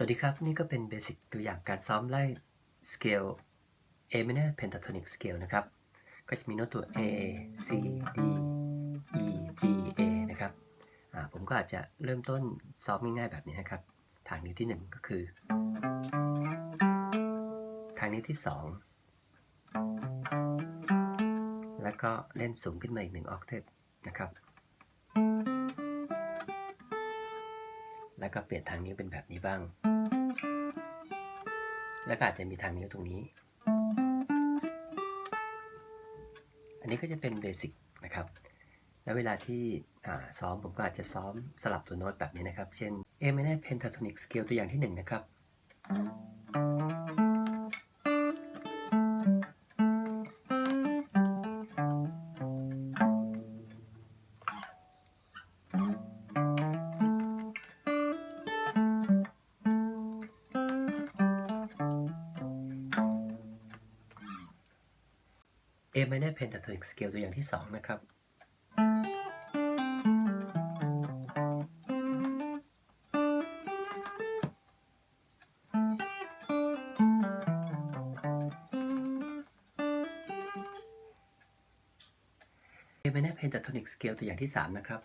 สวัสดีครับ นี่ก็เป็นเบสิกตัวอย่างการซ้อมไล่สเกล A minor pentatonic scale นะครับ ก็จะมีโน้ตตัว A C D E G A นะครับผมก็อาจจะเริ่มต้นซ้อมง่ายๆแบบนี้นะครับ ทางนิ้วที่ 1 ก็คือ ทางนิ้วที่ 2 แล้วก็เล่นสูงขึ้นมาอีกหนึ่งออกเทปนะครับ แล้วก็เปลี่ยนทางนิ้วเป็นแบบนี้บ้าง แล้วก็อาจจะมีทางนิ้วตรงนี้ อันนี้ก็จะเป็นเบสิกนะครับ แล้วเวลาที่ซ้อมผมก็อาจจะซ้อมสลับตัวโน้ตแบบนี้นะครับ เช่น A minor pentatonic scale ตัวอย่างที่ 1 นะครับ A minor pentatonic scale ตัวอย่างที่ 2 นะครับ A minor pentatonic scale ตัวอย่างที่ 3 นะครับ